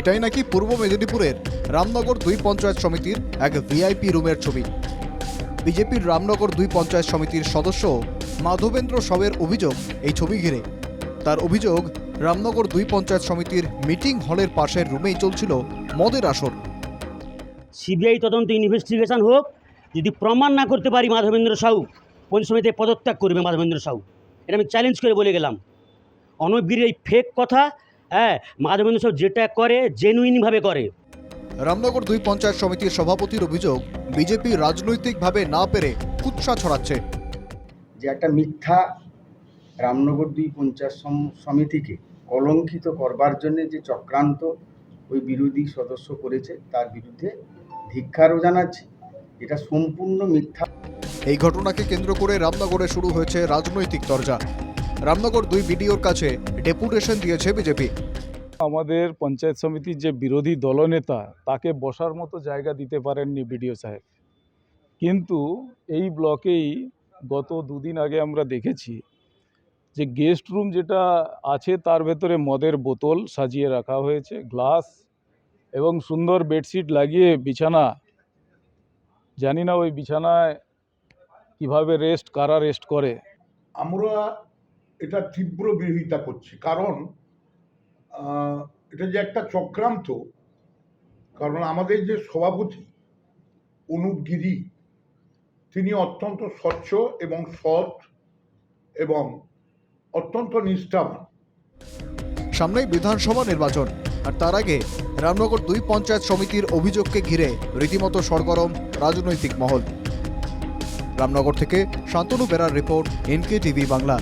এটাই নাকি পূর্ব মেদিনীপুরের রামনগর দুই পঞ্চায়েত সমিতির এক ভিআইপি রুমের ছবি। বিজেপির রামনগর দুই পঞ্চায়েত সমিতির সদস্য মাধবেন্দ্র সবের অভিযোগ এই ছবি ঘিরে। তার অভিযোগ, রামনগর দুই পঞ্চায়েত সমিতির মিটিং হলের পাশের রুমেই চলছিল মদের আসর। সিবিআই তদন্ত ইনভেস্টিগেশন হোক, যদি প্রমাণ না করতে পারি মাধবেন্দ্র সাহু, কোন সমিতিতে পদত্যাগ করবে মাধবেন্দ্র সাহু? এটা আমি চ্যালেঞ্জ করে বলে গেলাম। অনবগিরির এই ফেক কথা হ্যাঁ মাধবেন্দ্র সাহু যেটা করে জেনুইনভাবে করে। রামনগর দুই পঞ্চায়েত সমিতির সভাপতির অভিযোগ বিজেপি রাজনৈতিকভাবে না পেরে কুৎসা ছড়াচ্ছে। যে একটা মিথ্যা রামনগর দুই পঞ্চায়েত সমিতিকে কলঙ্কিত করবার জন্য যে চক্রান্ত ওই বিরোধী সদস্য করেছে তার বিরুদ্ধে ধিক্ষারও জানাচ্ছি। এটা সম্পূর্ণ মিথ্যা। এই ঘটনাকে কেন্দ্র করে রামনগরে শুরু হয়েছে রাজনৈতিক তরজা। রামনগর দুই বিডিওর কাছে ডেপুটেশন দিয়েছে বিজেপি। আমাদের পঞ্চায়েত সমিতির যে বিরোধী দলনেতা তাকে বসার মতো জায়গা দিতে পারেননি বিডিও সাহেব। কিন্তু এই ব্লকেই গত দুদিন আগে আমরা দেখেছি যে গেস্ট রুম যেটা আছে তার ভেতরে মদের বোতল সাজিয়ে রাখা হয়েছে গ্লাস এবং সুন্দর বেডশিট লাগিয়ে বিছানা। জানি না ওই বিছানায় কীভাবে রেস্ট কারা রেস্ট করে। আমরা এটা তীব্র বিরোধিতা করছি। কারণ এটা যে একটা চক্রান্ত, কারণ আমাদের যে সভাপতি অনুপ গিরি, তিনি অত্যন্ত স্বচ্ছ এবং সৎ এবং অত্যন্ত নিষ্ঠাবান। সামনেই বিধানসভা নির্বাচন, আর তার আগে রামনগর দুই পঞ্চায়েত সমিতির অভিযোগকে ঘিরে রীতিমতো সরগরম রাজনৈতিক মহল। রামনগর থেকে শান্তনু বেরার রিপোর্ট এনকে টিভি বাংলা।